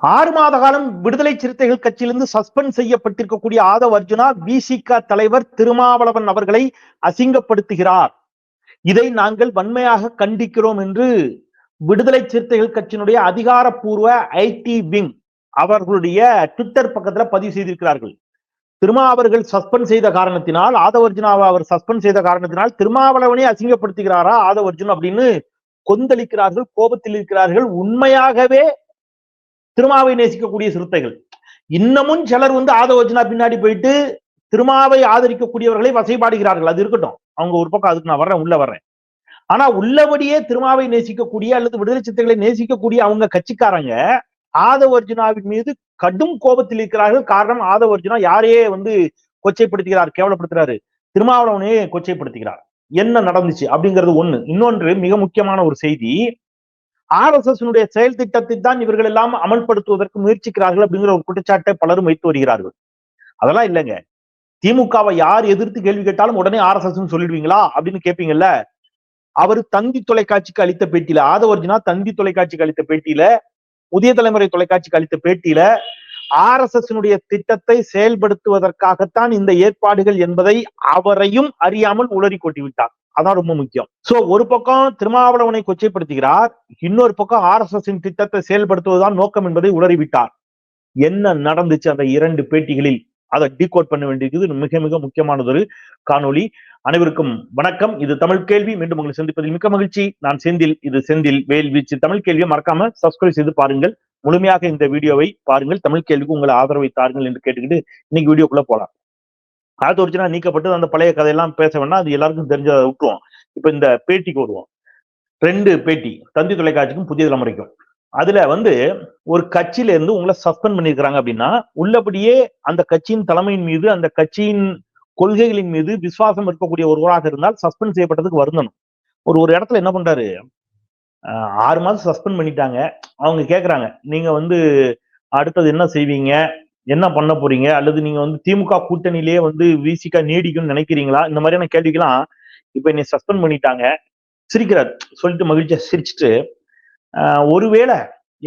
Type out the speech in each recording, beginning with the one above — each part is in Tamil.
ஆறு மாத காலம் விடுதலை சிறுத்தைகள் கட்சியிலிருந்து சஸ்பெண்ட் செய்யப்பட்டிருக்கக்கூடிய ஆதவ் அர்ஜுனா விசிக தலைவர் திருமாவளவன் அவர்களை அசிங்கப்படுத்துகிறார். இதை நாங்கள் வன்மையாக கண்டிக்கிறோம் என்று விடுதலை சிறுத்தைகள் கட்சியினுடைய அதிகாரப்பூர்வ ஐடி விங் அவர்களுடைய ட்விட்டர் பக்கத்துல பதிவு செய்திருக்கிறார்கள். திருமா அவர்கள் சஸ்பெண்ட் செய்த காரணத்தினால் ஆதவ அர்ஜுனாவை அவர் சஸ்பெண்ட் செய்த காரணத்தினால் திருமாவளவனை அசிங்கப்படுத்துகிறாரா ஆதவ அர்ஜுன் அப்படின்னு கொந்தளிக்கிறார்கள் கோபத்தில் இருக்கிறார்கள். உண்மையாகவே திருமாவை நேசிக்கக்கூடிய சிறுத்தைகள். இன்னமும் சிலர் வந்து ஆதவச்சனா பின்னாடி போயிட்டு திருமாவை ஆதரிக்கக்கூடியவர்களை வசைபாடுகிறார்கள். அது இருக்கட்டும். அவங்க ஒரு பக்கம் அதுக்கு நான் வர்றேன் உள்ள வர்றேன். ஆனா உள்ளபடியே திருமாவை நேசிக்கக்கூடிய அல்லது விடுதலை சித்தைகளை நேசிக்கக்கூடிய அவங்க கட்சிக்காரங்க ஆதவ அர்ஜுனாவின் மீது கடும் கோபத்தில் இருக்கிறார்கள். காரணம் ஆதவ அர்ஜுனா யாரையே வந்து கொச்சைப்படுத்துகிறார் கேவலப்படுத்துறாரு திருமாவளவனையே கொச்சைப்படுத்துகிறார். என்ன நடந்துச்சு அப்படிங்கிறது ஒண்ணு. இன்னொன்று மிக முக்கியமான ஒரு செய்தி ஆர் எஸ் எஸ் செயல் திட்டத்தை தான் இவர்கள் எல்லாம் அமல்படுத்துவதற்கு முயற்சிக்கிறார்கள் அப்படிங்கிற ஒரு குற்றச்சாட்டை பலரும் வைத்து வருகிறார்கள். அதெல்லாம் இல்லைங்க. திமுகவை யார் எதிர்த்து கேள்வி கேட்டாலும் உடனே ஆர் எஸ் எஸ் சொல்லிடுவீங்களா அப்படின்னு கேட்பீங்கல்ல அவர் தந்தி தொலைக்காட்சிக்கு அளித்த பேட்டியில ஆதவர்ஜினா தந்தி தொலைக்காட்சிக்கு அளித்த பேட்டியில புதிய தலைமுறை தொலைக்காட்சிக்கு அளித்த பேட்டியில ஆர் எஸ் எஸ் திட்டத்தை செயல்படுத்துவதற்காகத்தான் இந்த ஏற்பாடுகள் என்பதை அவரையும் அறியாமல் உளறி கொட்டி விட்டார் அதான் ரொம்ப முக்கியம். சோ ஒரு பக்கம் திருமாவளவனை கொச்சைப்படுத்துகிறார் இன்னொரு பக்கம் ஆர் எஸ் எஸ் திட்டத்தை செயல்படுத்துவதுதான் நோக்கம் என்பதை உளறிவிட்டார். என்ன நடந்துச்சு அந்த இரண்டு பேட்டிகளில்? அதை டீகோட் பண்ண வேண்டியது மிக மிக முக்கியமானதொரு காணொளி. அனைவருக்கும் வணக்கம். இது தமிழ் கேள்வி. மீண்டும் உங்களை சந்திப்பதில் மிக்க மகிழ்ச்சி. நான் செந்தில். இது செந்தில் வேல் வீச்சு. தமிழ் கேள்வியை மறக்காம சப்ஸ்கிரைப் செய்து பாருங்கள். முழுமையாக இந்த வீடியோவை பாருங்கள். தமிழ் கேள்விக்கு உங்களை ஆதரவை தாருங்கள் என்று கேட்டுக்கிட்டு இன்னைக்கு வீடியோக்குள்ள போலாம். அது ஒரிஜினா நீக்கப்பட்டு அந்த பழைய கதையெல்லாம் பேச வேணா அது எல்லாருக்கும் தெரிஞ்சதை விட்டுருவோம். இப்போ இந்த பேட்டிக்கு வருவோம். ரெண்டு பேட்டி தந்தி தொலைக்காட்சிக்கும் புதிய தலைமுறைக்கும். அதுல வந்து ஒரு கட்சியில இருந்து உங்களை சஸ்பெண்ட் பண்ணிருக்கிறாங்க அப்படின்னா உள்ளபடியே அந்த கட்சியின் தலைமையின் மீது அந்த கட்சியின் கொள்கைகளின் மீது விசுவாசம் இருக்கக்கூடிய ஒருவராக இருந்தால் சஸ்பெண்ட் செய்யப்பட்டதுக்கு வருந்தணும். ஒரு ஒரு இடத்துல என்ன பண்றாரு? ஆறு மாதம் சஸ்பெண்ட் பண்ணிட்டாங்க. அவங்க கேட்குறாங்க நீங்க வந்து அடுத்தது என்ன செய்வீங்க? என்ன பண்ண போறீங்க? அல்லது நீங்க வந்து திமுக கூட்டணியிலேயே வந்து விசிகா நீடிக்கும்னு நினைக்கிறீங்களா? இந்த மாதிரியான கேள்விக்கெல்லாம் இப்ப என்னை சஸ்பெண்ட் பண்ணிட்டாங்க. சிரிக்கிறார். சொல்லிட்டு மகிழ்ச்சியா சிரிச்சுட்டு ஒருவேளை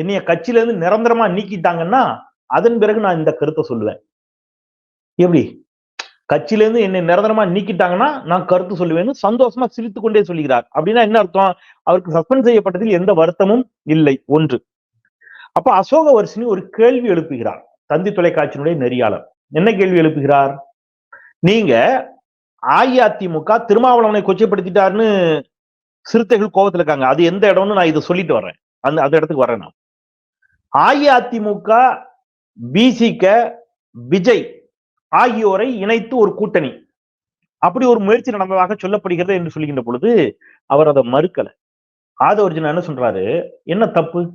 என்னைய கட்சியில இருந்து நிரந்தரமா நீக்கிட்டாங்கன்னா அதன் பிறகு நான் இந்த கருத்தை சொல்லுவேன். எப்படி? கட்சியில இருந்து என்னை நிரந்தரமா நீக்கிட்டாங்கன்னா நான் கருத்து சொல்லுவேன்னு சந்தோஷமா சிரித்து கொண்டே சொல்கிறார் அப்படின்னா என்ன அர்த்தம்? அவருக்கு சஸ்பெண்ட் செய்யப்பட்டதில் எந்த வருத்தமும் இல்லை. ஒன்று. அப்ப அசோகவர்ஷினி ஒரு கேள்வி எழுப்புகிறார். தந்தி தொலைக்காட்சியினுடைய நெறியாளர். என்ன கேள்வி எழுப்புகிறார்? நீங்க அஇஅதிமுக திருமாவளவனை கொச்சைப்படுத்திட்டாருன்னு சிறுத்தைகள் கோபத்தில் இருக்காங்க. அது எந்த இடம்னு நான் இதை சொல்லிட்டு வர்றேன். அந்த அந்த இடத்துக்கு வரேன் நான். அஇஅதிமுக பிசிக விஜய் ஆகியோரை இணைத்து ஒரு கூட்டணி. அப்படி ஒரு முயற்சி நடந்ததாக சொல்லப்படுகிறது என்று சொல்லுகின்ற பொழுது அவர் அதை மறுக்கல. ஆதவர்ஜுனா என்ன சொல்றாரு? என்ன தப்பு?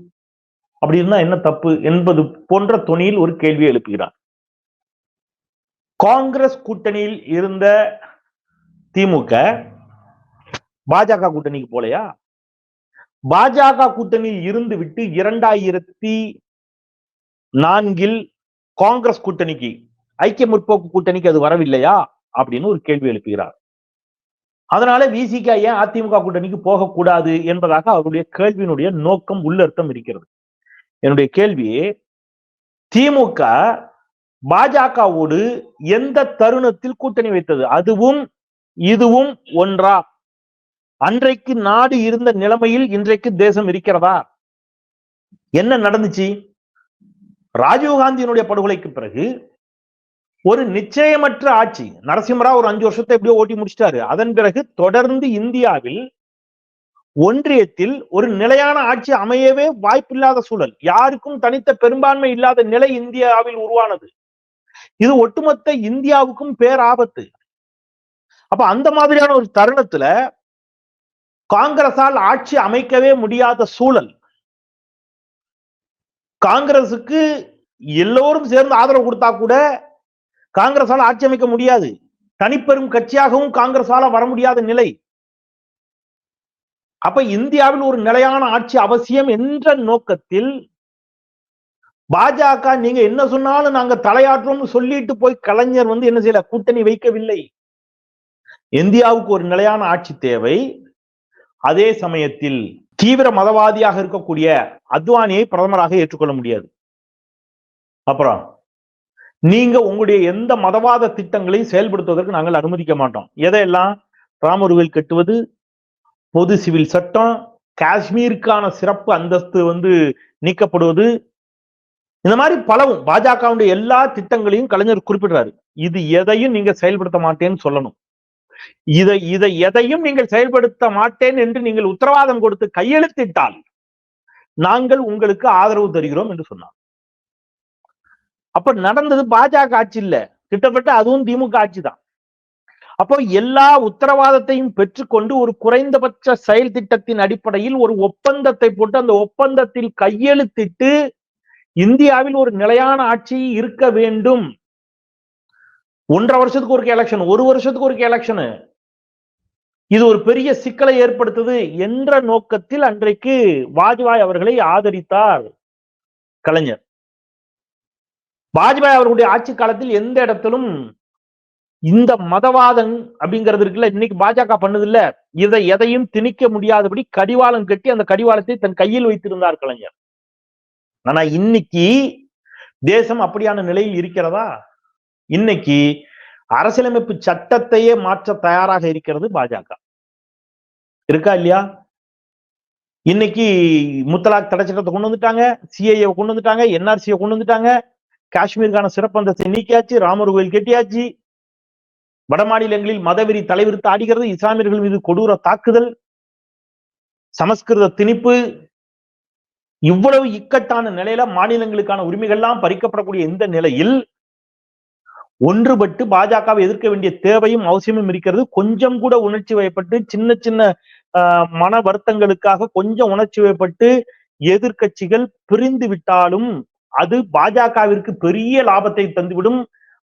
அப்படி இருந்தா என்ன தப்பு என்பது போன்ற துணியில் ஒரு கேள்வியை எழுப்புகிறார் காங்கிரஸ் கூட்டணியில் இருந்த திமுக பாஜக கூட்டணிக்கு போலையா? பாஜக கூட்டணியில் இருந்து விட்டு இரண்டாயிரத்தி நான்கில் காங்கிரஸ் கூட்டணிக்கு ஐக்கிய முற்போக்கு கூட்டணிக்கு அது வரவில்லையா? அப்படின்னு ஒரு கேள்வி எழுப்புகிறார். அதனால விசிக ஏன் அதிமுக கூட்டணிக்கு போகக்கூடாது என்பதாக அவருடைய கேள்வியினுடைய நோக்கம் உள்ளர்த்தம் இருக்கிறது. என்னுடைய கேள்வி திமுக பாஜகவோடு எந்த தருணத்தில் கூட்டணி வைத்தது? அதுவும் இதுவும் ஒன்றா? அன்றைக்கு நாடு இருந்த நிலைமையில் இன்றைக்கு தேசம் இருக்கிறதா? என்ன நடந்துச்சு? ராஜீவ்காந்தியினுடைய படுகொலைக்கு பிறகு ஒரு நிச்சயமற்ற ஆட்சி நரசிம்மரா ஒரு அஞ்சு வருஷத்தை எப்படியோ ஓட்டி முடிச்சிட்டாரு. அதன் பிறகு தொடர்ந்து இந்தியாவில் ஒன்றியத்தில் ஒரு நிலையான ஆட்சி அமையவே வாய்ப்பில்லாத சூழல். யாருக்கும் தனித்த பெரும்பான்மை இல்லாத நிலை இந்தியாவில் உருவானது. இது ஒட்டுமொத்த இந்தியாவுக்கும் பேராபத்து. அப்ப அந்த மாதிரியான ஒரு தருணத்துல காங்கிரஸால் ஆட்சி அமைக்கவே முடியாத சூழல். காங்கிரசுக்கு எல்லோரும் சேர்ந்து ஆதரவு கொடுத்தா கூட காங்கிரசால ஆட்சி அமைக்க முடியாது. தனிப்பெரும் கட்சியாகவும் காங்கிரஸால வர முடியாத நிலை. அப்ப இந்தியாவில் ஒரு நிலையான ஆட்சி அவசியம் என்ற நோக்கத்தில் பாஜக நீங்க என்ன சொன்னாலும் நாங்க தலையாற்றோம்னு சொல்லிட்டு போய் கலைஞர் வந்து என்ன செய்யல? கூட்டணி வைக்கவில்லை. இந்தியாவுக்கு ஒரு நிலையான ஆட்சி தேவை. அதே சமயத்தில் தீவிர மதவாதியாக இருக்கக்கூடிய அத்வானியை பிரதமராக ஏற்றுக்கொள்ள முடியாது. அப்புறம் நீங்க உங்களுடைய எந்த மதவாத திட்டங்களையும் செயல்படுத்துவதற்கு நாங்கள் அனுமதிக்க மாட்டோம். எதையெல்லாம்? ராமர் கட்டுவது பொது சிவில் சட்டம் காஷ்மீருக்கான சிறப்பு அந்தஸ்து வந்து நீக்கப்படுவது இந்த மாதிரி பலவும் பாஜகவுடைய எல்லா திட்டங்களையும் கலைஞர் குறிப்பிடுறாரு. இது எதையும் நீங்க செயல்படுத்த மாட்டேன்னு சொல்லணும். இதை இதை எதையும் நீங்கள் செயல்படுத்த மாட்டேன் என்று நீங்கள் உத்தரவாதம் கொடுத்து கையெழுத்திட்டால் நாங்கள் உங்களுக்கு ஆதரவு தருகிறோம் என்று சொன்னார். அப்ப நடந்தது பாஜக ஆட்சி இல்ல. கிட்டத்தட்ட அதுவும் திமுக ஆட்சி தான். அப்போ எல்லா உத்தரவாதத்தையும் பெற்றுக்கொண்டு ஒரு குறைந்தபட்ச செயல் திட்டத்தின் அடிப்படையில் ஒரு ஒப்பந்தத்தை போட்டு அந்த ஒப்பந்தத்தில் கையெழுத்திட்டு இந்தியாவில் ஒரு நிலையான ஆட்சி இருக்க வேண்டும். ஒன்றரை வருஷத்துக்கு ஒரு எலெக்ஷன் ஒரு வருஷத்துக்கு ஒரு எலெக்ஷனு இது ஒரு பெரிய சிக்கலை ஏற்படுத்துது என்ற நோக்கத்தில் அன்றைக்கு வாஜ்பாய் அவர்களை ஆதரித்தார் கலைஞர். வாஜ்பாய் அவர்களுடைய ஆட்சி காலத்தில் எந்த இடத்திலும் இந்த மதவாதம் அப்படிங்கிறது இருக்குல்ல இன்னைக்கு பாஜக பண்ணது இல்ல இதை எதையும் திணிக்க முடியாதபடி கடிவாளம் கட்டி அந்த கடிவாளத்தை தன் கையில் வைத்திருந்தார் கலைஞர். ஆனா இன்னைக்கு தேசம் அப்படியான நிலையில் இருக்கிறதா? இன்னைக்கு அரசியலமைப்பு சட்டத்தையே மாற்ற தயாராக இருக்கிறது பாஜக. இருக்கா இல்லையா? இன்னைக்கு முத்தலாக் தடை சட்டத்தை கொண்டு வந்துட்டாங்க சிஐஏ கொண்டு வந்துட்டாங்க என்ஆர்சியை கொண்டு வந்துட்டாங்க காஷ்மீருக்கான சிறப்பு அந்தஸ்தை நீக்கியாச்சு ராமர் கோயில் கெட்டியாச்சு வட மாநிலங்களில் மதவெறி தலைவிரித்து ஆடுகிறது. இஸ்லாமியர்கள் மீது கொடூர தாக்குதல் சமஸ்கிருத திணிப்பு இவ்வளவு இக்கட்டான நிலையில மாநிலங்களுக்கான உரிமைகள்லாம் பறிக்கப்படக்கூடிய இந்த நிலையில் ஒன்றுபட்டு பாஜகவை எதிர்க்க வேண்டிய தேவையும் அவசியமும் இருக்கிறது. கொஞ்சம் கூட உணர்ச்சி வயப்பட்டு சின்ன சின்ன மன வருத்தங்களுக்காக கொஞ்சம் உணர்ச்சி வயப்பட்டு எதிர்கட்சிகள் பிரிந்து விட்டாலும் அது பாஜகவிற்கு பெரிய லாபத்தை தந்துவிடும்.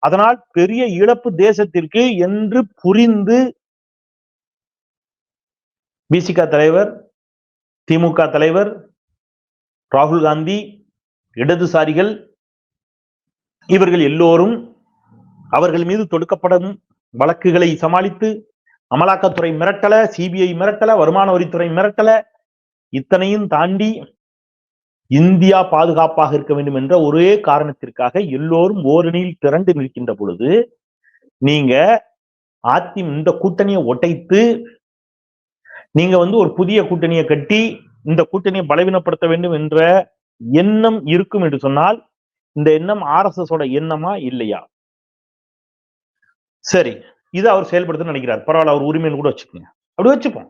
அதனால் பெரிய இழப்பு தேசத்திற்கு என்று புரிந்து பிசிக தலைவர் திமுக தலைவர் ராகுல் காந்தி இடதுசாரிகள் இவர்கள் எல்லோரும் அவர்கள் மீது தொடுக்கப்படும் வழக்குகளை சமாளித்து அமலாக்கத்துறை மிரட்டல சிபிஐ மிரட்டல வருமான வரித்துறை மிரட்டல இத்தனையும் தாண்டி இந்தியா பாதுகாப்பாக இருக்க வேண்டும் என்ற ஒரே காரணத்திற்காக எல்லோரும் ஓரணியில் திரண்டு நிற்கின்ற பொழுது நீங்க அதி இந்த கூட்டணியை ஒட்டைத்து நீங்க வந்து ஒரு புதிய கூட்டணியை கட்டி இந்த கூட்டணியை பலவீனப்படுத்த வேண்டும் என்ற எண்ணம் இருக்கும் என்று சொன்னால் இந்த எண்ணம் ஆர் எஸ் எஸ் எண்ணமா இல்லையா? சரி இது அவர் செயல்படுத்த நினைக்கிறார். பரவாயில்ல அவர் உரிமைன்னு கூட வச்சுக்கோங்க. அப்படி வச்சுப்போம்.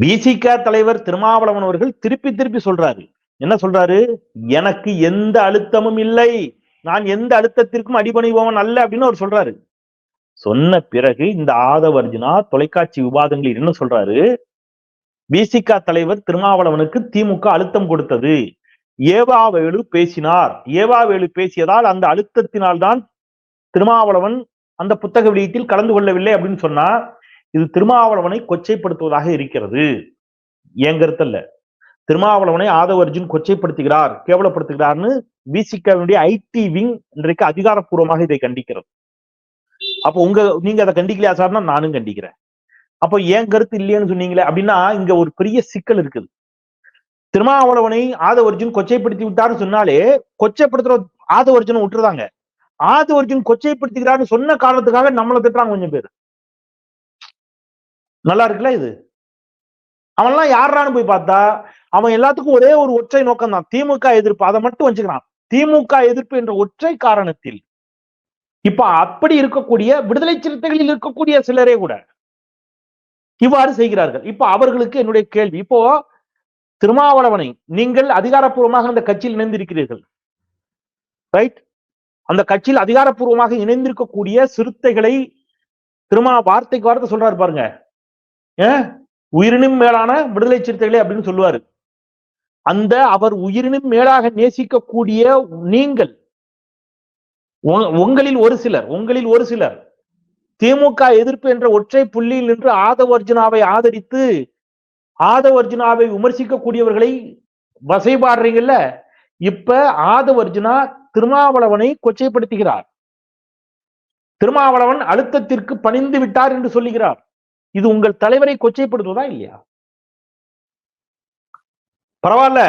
பிசிக தலைவர் திருமாவளவன் அவர்கள் திருப்பி திருப்பி சொல்றாரு. என்ன சொல்றாரு? எனக்கு எந்த அழுத்தமும் இல்லை. நான் எந்த அழுத்தத்திற்கும் அடிபணிபவன் அல்ல அப்படின்னு அவர் சொல்றாரு. சொன்ன பிறகு இந்த ஆதவர்ஜுனா தொலைக்காட்சி விவாதங்களில் என்ன சொல்றாரு? பிசிக தலைவர் திருமாவளவனுக்கு திமுக அழுத்தம் கொடுத்தது. ஏவாவேலு பேசினார். ஏவாவேலு பேசியதால் அந்த அழுத்தத்தினால் தான் திருமாவளவன் அந்த புத்தக வெளியீட்டில் கலந்து கொள்ளவில்லை அப்படின்னு சொன்னா இது திருமாவளவனை கொச்சைப்படுத்துவதாக இருக்கிறது. என் திருமாவளவனை ஆதவ அர்ஜுன் கொச்சைப்படுத்துகிறார் கேவலப்படுத்துகிறார்னு விசிகாவினுடைய ஐடி விங் இன்றைக்கு அதிகாரப்பூர்வமாக இதை கண்டிக்கிறது. அப்போ உங்க நீங்க அதை கண்டிக்கலையா சார்னா நானும் கண்டிக்கிறேன். அப்போ ஏன் கருத்து இல்லையேன்னு சொன்னீங்களே? அப்படின்னா இங்க ஒரு பெரிய சிக்கல் இருக்குது. திருமாவளவனை ஆதவ அர்ஜுன் கொச்சைப்படுத்தி விட்டாருன்னு சொன்னாலே கொச்சைப்படுத்துற ஆதவ விட்டுருதாங்க. ஆதவ அர்ஜுன் சொன்ன காரணத்துக்காக நம்மளை திட்டுறாங்க கொஞ்சம் பேர். நல்லா இருக்குல்ல இது? அவன்லாம் யாரான்னு போய் பார்த்தா அவன் எல்லாத்துக்கும் ஒரே ஒரு ஒற்றை நோக்கம் தான் திமுக எதிர்ப்பு அதை மட்டும் வச்சுக்கிறான். திமுக எதிர்ப்பு என்ற ஒற்றை காரணத்தில். இப்ப அப்படி இருக்கக்கூடிய விடுதலை சிறுத்தைகளில் இருக்கக்கூடிய சிலரே கூட இவ்வாறு செய்கிறார்கள். இப்ப அவர்களுக்கு என்னுடைய கேள்வி. இப்போ திருமாவளவனை நீங்கள் அதிகாரப்பூர்வமாக அந்த கட்சியில் இணைந்திருக்கிறீர்கள். ரைட் அந்த கட்சியில் அதிகாரப்பூர்வமாக இணைந்திருக்கக்கூடிய சிறுத்தைகளை திருமா வார்த்தைக்கு வார்த்தை சொல்றாரு பாருங்க. உயிரினும் மேலான விடுதலை சிறுத்தைகளே அப்படின்னு சொல்லுவாரு. அந்த அவர் உயிரினும் மேலாக நேசிக்கக்கூடிய நீங்கள் உங்களில் ஒரு சிலர் உங்களில் ஒரு சிலர் திமுக எதிர்ப்பு என்ற ஒற்றை புள்ளியில் நின்று ஆதவ அர்ஜுனாவை ஆதரித்து ஆதவ அர்ஜுனாவை விமர்சிக்கக்கூடியவர்களை வசைபாடுறீங்கல்ல இப்ப ஆதவ அர்ஜுனா திருமாவளவனை கொச்சைப்படுத்துகிறார். திருமாவளவன் அழுத்தத்திற்கு பணிந்து விட்டார் என்று சொல்லுகிறார். இது உங்கள் தலைவரை கொச்சைப்படுத்துவதா இல்லையா? பரவாயில்ல.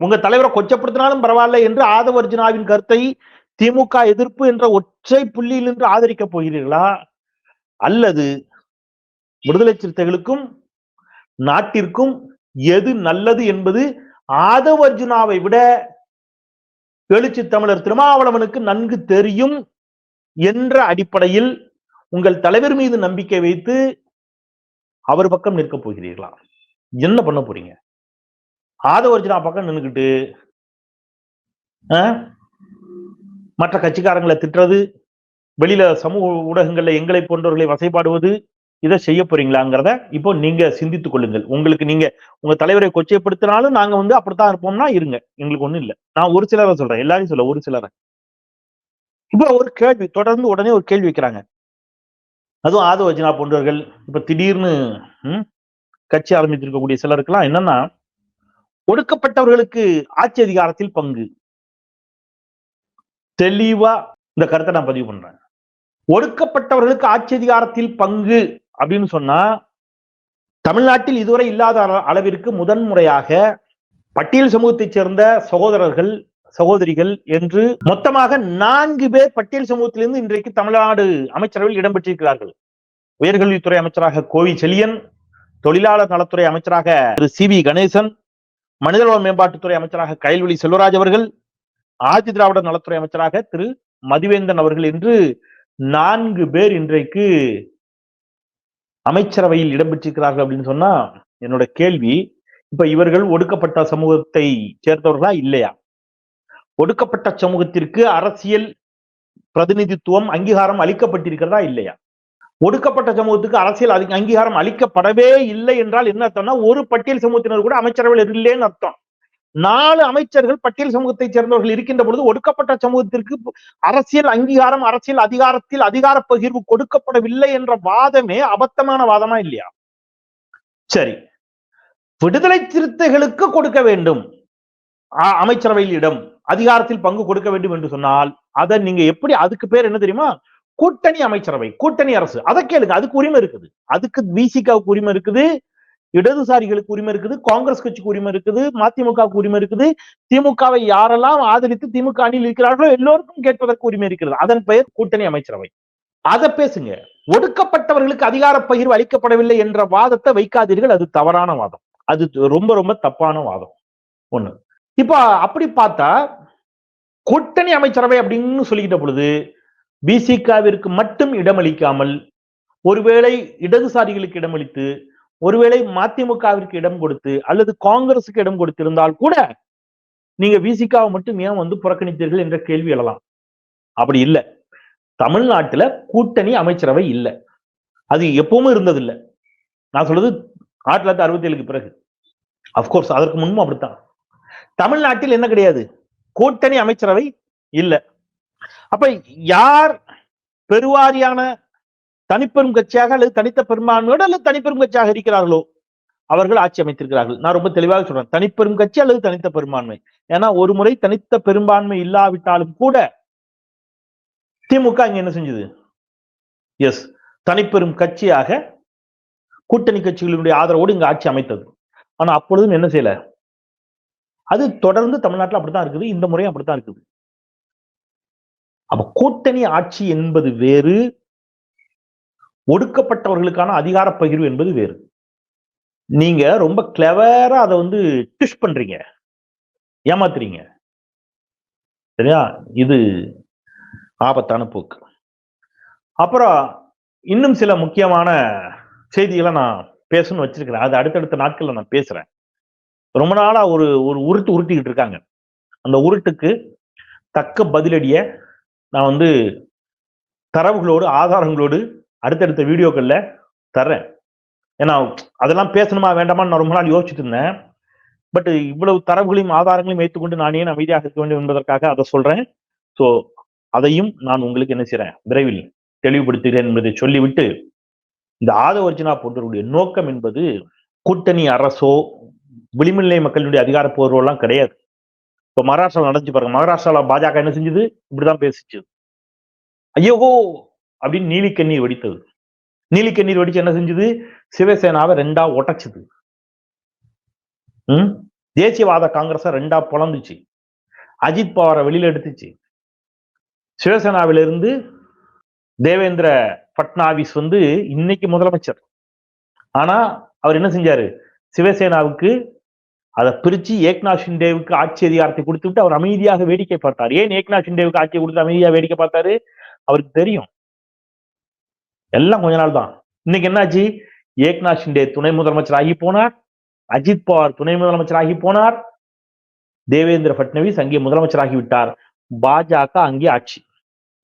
உங்க தலைவரை கொச்சப்படுத்தினாலும் பரவாயில்ல என்று ஆதவர்ஜினாவின் கருத்தை திமுக எதிர்ப்பு என்ற ஒற்றை புள்ளியில் நின்று ஆதரிக்கப் போகிறீர்களா? அல்லது விடுதலை சிறுத்தைகளுக்கும் நாட்டிற்கும் எது நல்லது என்பது ஆதவர்ஜுனாவை விட எழுச்சி தமிழர் திருமாவளவனுக்கு நன்கு தெரியும் என்ற அடிப்படையில் உங்கள் தலைவர் மீது நம்பிக்கை வைத்து அவர் பக்கம் நிற்க போகிறீர்களா? என்ன பண்ண போறீங்க? ஆதவ பக்கம் நின்றுக்கிட்டு மற்ற கட்சிக்காரங்களை திட்டுறது வெளியில சமூக ஊடகங்கள்ல எங்களை போன்றவர்களை வசைப்பாடுவது இதை செய்ய போறீங்களாங்கிறத இப்போ நீங்க சிந்தித்துக் கொள்ளுங்கள். உங்களுக்கு நீங்க உங்க தலைவரை கொச்சைப்படுத்தினாலும் நாங்க வந்து அப்படித்தான் இருப்போம்னா இருங்க. எங்களுக்கு ஒண்ணும் இல்ல. நான் ஒரு சிலரை சொல்றேன். எல்லாரையும் சொல்ல ஒரு சிலரை. இப்போ ஒரு கேள்வி தொடர்ந்து உடனே ஒரு கேள்வி வைக்கிறாங்க. அதுவும் ஆதவ போன்றவர்கள் இப்ப திடீர்னு கட்சி ஆரம்பித்திருக்கக்கூடிய சிலருக்கெல்லாம் என்னன்னா ஒடுக்கப்பட்டவர்களுக்கு ஆட்சி அதிகாரத்தில் பங்கு. தெளிவா இந்த கருத்தை நான் பதிவு பண்றேன். ஒடுக்கப்பட்டவர்களுக்கு ஆட்சி அதிகாரத்தில் பங்கு அப்படின்னு சொன்னா தமிழ்நாட்டில் இதுவரை இல்லாத அளவிற்கு முதன்முறையாக பட்டியல் சமூகத்தைச் சேர்ந்த சகோதரர்கள் சகோதரிகள் என்று மொத்தமாக நான்கு பேர் பட்டியல் சமூகத்திலிருந்து இன்றைக்கு தமிழ்நாடு அமைச்சரவையில் இடம்பெற்றிருக்கிறார்கள். உயர்கல்வித்துறை அமைச்சராக கோவி செலியன் தொழிலாளர் நலத்துறை அமைச்சராக திரு சி வி கணேசன் மனிதவள மேம்பாட்டுத்துறை அமைச்சராக கயல்வெளி செல்வராஜ் அவர்கள் ஆதி திராவிட நலத்துறை அமைச்சராக திரு மதிவேந்தன் அவர்கள் என்று நான்கு பேர் இன்றைக்கு அமைச்சரவையில் இடம்பெற்றிருக்கிறார்கள் அப்படின்னு சொன்னா என்னோட கேள்வி. இப்ப இவர்கள் ஒடுக்கப்பட்ட சமூகத்தை சேர்ந்தவர்களா இல்லையா? ஒடுக்கப்பட்ட சமூகத்திற்கு அரசியல் பிரதிநிதித்துவம் அங்கீகாரம் அளிக்கப்பட்டிருக்கிறதா இல்லையா? ஒடுக்கப்பட்ட சமூகத்துக்கு அரசியல் அதி- அங்கீகாரம் அளிக்கப்படவே இல்லை என்றால் என்ன அர்த்தம்னா ஒரு பட்டியல் சமூகத்தினர் கூட அமைச்சரவையில் இல்லைன்னு அர்த்தம். நாலு அமைச்சர்கள் பட்டியல் சமூகத்தை சேர்ந்தவர்கள் இருக்கின்ற பொழுது ஒடுக்கப்பட்ட சமூகத்திற்கு அரசியல் அங்கீகாரம் அரசியல் அதிகாரத்தில் அதிகார பகிர்வு கொடுக்கப்படவில்லை என்ற வாதமே அபத்தமான வாதமா இல்லையா? சரி. விடுதலை சிறுத்தைகளுக்கு கொடுக்க வேண்டும். அமைச்சரவையில் இடம். அதிகாரத்தில் பங்கு கொடுக்க வேண்டும் என்று சொன்னால் அதை நீங்க எப்படி அதுக்கு பேர் என்ன தெரியுமா? கூட்டணி அமைச்சரவை கூட்டணி அரசு. அதை கேளுங்க அதுக்கு உரிமை இருக்குது. அதுக்கு விசிகாவுக்கு உரிமை இருக்குது இடதுசாரிகளுக்கு உரிமை இருக்குது காங்கிரஸ் கட்சிக்கு உரிமை இருக்குது மதிமுகவுக்கு உரிமை இருக்குது. திமுகவை யாரெல்லாம் ஆதரித்து திமுக அணியில் இருக்கிறார்களோ எல்லோருக்கும் கேட்பதற்கு உரிமை இருக்கிறது. அதன் பெயர் கூட்டணி அமைச்சரவை. அதை பேசுங்க. ஒடுக்கப்பட்டவர்களுக்கு அதிகார பகிர்வு அளிக்கப்படவில்லை என்ற வாதத்தை வைக்காதீர்கள். அது தவறான வாதம். அது ரொம்ப ரொம்ப தப்பான வாதம். ஒண்ணு. இப்போ அப்படி பார்த்தா கூட்டணி அமைச்சரவை அப்படின்னு சொல்லிக்கிட்ட பொழுது பிசிகாவிற்கு மட்டும் இடமளிக்காமல் ஒருவேளை இடதுசாரிகளுக்கு இடமளித்து ஒருவேளை மதிமுகவிற்கு இடம் கொடுத்து அல்லது காங்கிரசுக்கு இடம் கொடுத்திருந்தால் கூட நீங்க விசிகாவை மட்டும் ஏன் வந்து புறக்கணித்தீர்கள் என்ற கேள்வி எழலாம். அப்படி இல்லை. தமிழ்நாட்டுல கூட்டணி அமைச்சரவை இல்ல. அது எப்பவுமே இருந்ததில்லை. நான் சொல்றது ஆயிரத்தி தொள்ளாயிரத்தி அறுபத்தி ஏழுக்கு பிறகு அப்கோர்ஸ் அதற்கு முன்பும் அப்படித்தான். தமிழ்நாட்டில் என்ன கிடையாது? கூட்டணி அமைச்சரவை இல்லை. அப்ப யார் பெருவாரியான தனிப்பெரும் கட்சியாக அல்லது தனித்த பெரும்பான்மையோடு அல்லது தனிப்பெரும் கட்சியாக இருக்கிறார்களோ? அவர்கள் ஆட்சி அமைத்திருக்கிறார்கள். நான் ரொம்ப தெளிவாக சொல்றேன். தனிப்பெரும் கட்சி அல்லது தனித்த பெரும்பான்மை. ஏன்னா ஒரு முறை தனித்த பெரும்பான்மை இல்லாவிட்டாலும் கூட திமுக இங்க என்ன செஞ்சது? எஸ் தனிப்பெரும் கட்சியாக கூட்டணி கட்சிகளுடைய ஆதரவோடு இங்க ஆட்சி அமைத்தது. ஆனா அப்பொழுதும் என்ன செய்யல? அது தொடர்ந்து தமிழ்நாட்டில் அப்படித்தான் இருக்குது. இந்த முறையும் அப்படித்தான் இருக்குது. அப்ப கூட்டணி ஆட்சி என்பது வேறு ஒடுக்கப்பட்டவர்களுக்கான அதிகார பகிர்வு என்பது வேறு. நீங்க ரொம்ப கிளவரா அதை வந்து டிஷ் பண்றீங்க. ஏமாத்துறீங்க. சரியா? இது ஆபத்தான போக்கு. அப்புறம் இன்னும் சில முக்கியமான செய்திகளை நான் பேசணும்னு வச்சிருக்கிறேன். அது அடுத்தடுத்த நாட்கள்ல நான் பேசுறேன். ரொம்ப நாளா ஒரு ஒரு உருட்டு உருட்டிக்கிட்டு இருக்காங்க. அந்த உருட்டுக்கு தக்க பதிலடிய நான் வந்து தரவுகளோடு ஆதாரங்களோடு அடுத்தடுத்த வீடியோக்கள்ல தர்றேன். ஏன்னா அதெல்லாம் பேசணுமா வேண்டாமான்னு நான் ரொம்ப நாள் யோசிச்சுட்டு இருந்தேன். பட் இவ்வளவு தரவுகளையும் ஆதாரங்களையும் வைத்துக்கொண்டு நான் ஏன் அமைதியாக இருக்க வேண்டும் என்பதற்காக அதை சொல்றேன். ஸோ அதையும் நான் உங்களுக்கு என்ன செய்கிறேன் விரைவில் தெளிவுபடுத்துகிறேன் என்பதை சொல்லிவிட்டு இந்த ஆதவர்ஜனா போன்றவருடைய நோக்கம் என்பது கூட்டணி அரசோ விளிமில்லை மக்களுடைய அதிகார போர்வெல்லாம் கிடையாது. இப்போ மகாராஷ்டிரா நடந்துச்சு பாருங்க. மகாராஷ்டிராவில் பாஜக என்ன செஞ்சது? இப்படிதான் பேசிச்சு. ஐயோகோ அப்படின்னு நீலி கண்ணீர் வெடித்தது. நீலி கண்ணீர் வெடிச்சு என்ன செஞ்சது? சிவசேனாவை ரெண்டா உடைச்சது ம்? தேசியவாத காங்கிரஸ ரெண்டா பொழந்துச்சு. அஜித் பவாரை வெளியில எடுத்துச்சு. சிவசேனாவிலிருந்து தேவேந்திர பட்னாவிஸ் வந்து இன்னைக்கு முதலமைச்சர். ஆனா அவர் என்ன செஞ்சாரு? சிவசேனாவுக்கு அதை பிரிச்சு ஏக்நாத் ஷிண்டேவுக்கு ஆட்சி அதிகாரத்தை கொடுத்து விட்டு அவர் அமைதியாக வேடிக்கை பார்த்தார். ஏன் ஏக்நாத் ஷிண்டேவுக்கு ஆட்சியை கொடுத்து அமைதியாக வேடிக்கை பார்த்தாரு? அவருக்கு தெரியும். எல்லாம் கொஞ்ச நாள் தான் இன்னைக்கு என்னாச்சு? ஏக்நாத் ஷிண்டே துணை முதலமைச்சர் ஆகி போனார். அஜித் பவார் துணை முதலமைச்சர் ஆகி போனார். தேவேந்திர பட்னவிஸ் அங்கே முதலமைச்சர் ஆகிவிட்டார் பாஜக அங்கே ஆட்சி.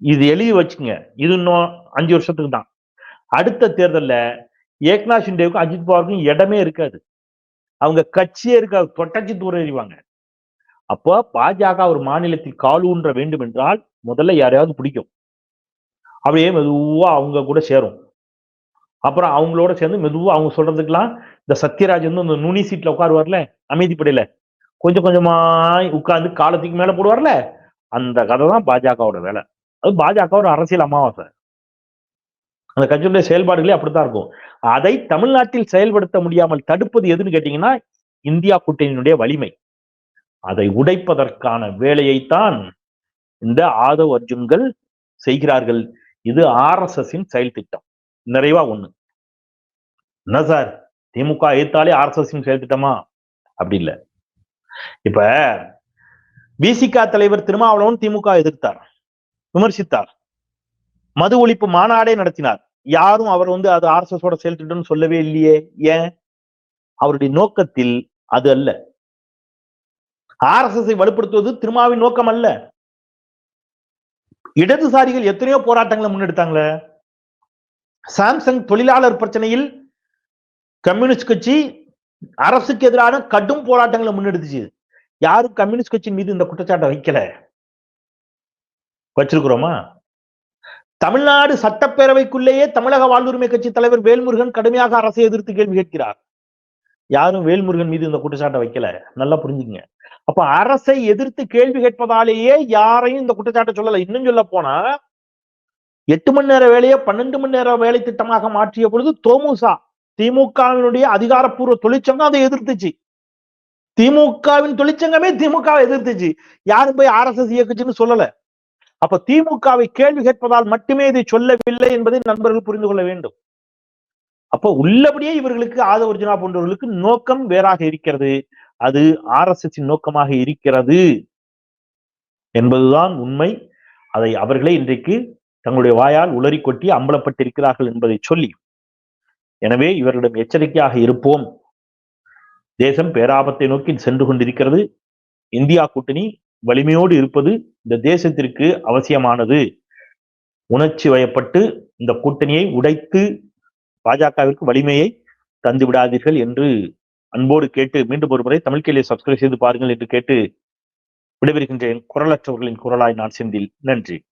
இது எழுதி வச்சுங்க இது இன்னும் அஞ்சு வருஷத்துக்கு தான் அடுத்த தேர்தல்ல ஏக்நாத் ஷிண்டேவுக்கும் அஜித் பவாருக்கும் இடமே இருக்காது. அவங்க கட்சியே இருக்க தொட்டச்சி தூரம் எறிவாங்க. அப்போ பாஜக ஒரு மாநிலத்தில் காலூன்ற வேண்டும் என்றால் முதல்ல யாரையாவது பிடிக்கும். அப்படியே மெதுவா அவங்க கூட சேரும். அப்புறம் அவங்களோட சேர்ந்து மெதுவா அவங்க சொல்றதுக்கெல்லாம் இந்த சத்யராஜ் வந்து இந்த நுனி சீட்ல உட்காருவார்ல அமைதிப்படையில கொஞ்சம் கொஞ்சமா உட்கார்ந்து காலத்துக்கு மேல போடுவார்ல. அந்த கதை தான் பாஜகவோட வேலை. அது பாஜக ஒரு அரசியல் அமாவாசை. அந்த கட்சியுடைய செயல்பாடுகளே அப்படித்தான் இருக்கும். அதை தமிழ்நாட்டில் செயல்படுத்த முடியாமல் தடுப்பது எதுன்னு கேட்டீங்கன்னா இந்தியா கூட்டணியினுடைய வலிமை. அதை உடைப்பதற்கான வேலையைத்தான் இந்த ஆதவ் அர்ஜுன்கள் செய்கிறார்கள். இது ஆர் எஸ் எஸ் செயல் திட்டம். நிறைவா ஒண்ணு. என்ன சார்? திமுக எதிர்த்தாலே ஆர் எஸ் எஸ் செயல் திட்டமா? அப்படி இல்லை. இப்ப விசிகா தலைவர் திருமாவளவன் திமுக எதிர்த்தார். விமர்சித்தார். மது ஒழிப்பு மாநாடே நடத்தினார். யாரும் அவர் வந்து அது ஆர் எஸ் ஓட செயல் சொல்லவே இல்லையே. ஏன்? அவருடைய நோக்கத்தில் அது அல்ல. ஆர் எஸ் வலுப்படுத்துவது திருமாவின் நோக்கம் அல்ல. இடதுசாரிகள் எத்தனையோ போராட்டங்களை முன்னெடுத்தாங்களே. சாம்சங் தொழிலாளர் பிரச்சனையில் கம்யூனிஸ்ட் கட்சி அரசுக்கு எதிரான கடும் போராட்டங்களை முன்னெடுத்துச்சு. யாரும் கம்யூனிஸ்ட் கட்சி மீது இந்த குற்றச்சாட்டை வைக்கல. வச்சிருக்கிறோமா? தமிழ்நாடு சட்டப்பேரவைக்குள்ளேயே தமிழக வாழ்வுரிமை கட்சி தலைவர் வேல்முருகன் கடுமையாக அரசை எதிர்த்து கேள்வி கேட்கிறார். யாரும் வேல்முருகன் மீது இந்த குற்றச்சாட்டை வைக்கல. நல்லா புரிஞ்சுங்க அப்ப அரசை எதிர்த்து கேள்வி கேட்பதாலேயே யாரையும் இந்த குற்றச்சாட்டை சொல்லல. இன்னும் சொல்ல போனா எட்டு மணி நேர வேலையை பன்னெண்டு மணி நேர வேலை திட்டமாக மாற்றிய பொழுது தோமுசா திமுகவினுடைய அதிகாரப்பூர்வ தொழிற்சங்கம் அதை எதிர்த்துச்சு. திமுகவின் தொழிற்சங்கமே திமுகவை எதிர்த்துச்சு. யாரும் போய் ஆர் எஸ் எஸ் இயக்குச்சுன்னு சொல்லல. அப்ப திமுகவை கேள்வி கேட்பதால் மட்டுமே இதை சொல்லவில்லை என்பதை நண்பர்கள் புரிந்து கொள்ள வேண்டும். அப்போ உள்ளபடியே இவர்களுக்கு ஆதவர்ஜுனா போன்றவர்களுக்கு நோக்கம் வேறாக இருக்கிறது. அது ஆர் எஸ் எஸ் நோக்கமாக இருக்கிறது என்பதுதான் உண்மை. அதை அவர்களே இன்றைக்கு தங்களுடைய வாயால் உளறி கொட்டி அம்பலப்பட்டிருக்கிறார்கள் என்பதை சொல்லி எனவே இவர்களிடம் எச்சரிக்கையாக இருப்போம். தேசம் பேராபத்தை நோக்கி சென்று கொண்டிருக்கிறது. இந்தியா கூட்டணி வலிமையோடு இருப்பது இந்த தேசத்திற்கு அவசியமானது. உணர்ச்சி வயப்பட்டு இந்த கூட்டணியை உடைத்து பாஜகவிற்கு வலிமையை தந்து விடாதீர்கள் என்று அன்போடு கேட்டு மீண்டும் ஒரு முறை தமிழ் கேள்வியை சப்ஸ்கிரைப் செய்து பாருங்கள் என்று கேட்டு விடைபெறுகின்றேன். குரலற்றவர்களின் குரலாய் நான் செந்தில். நன்றி.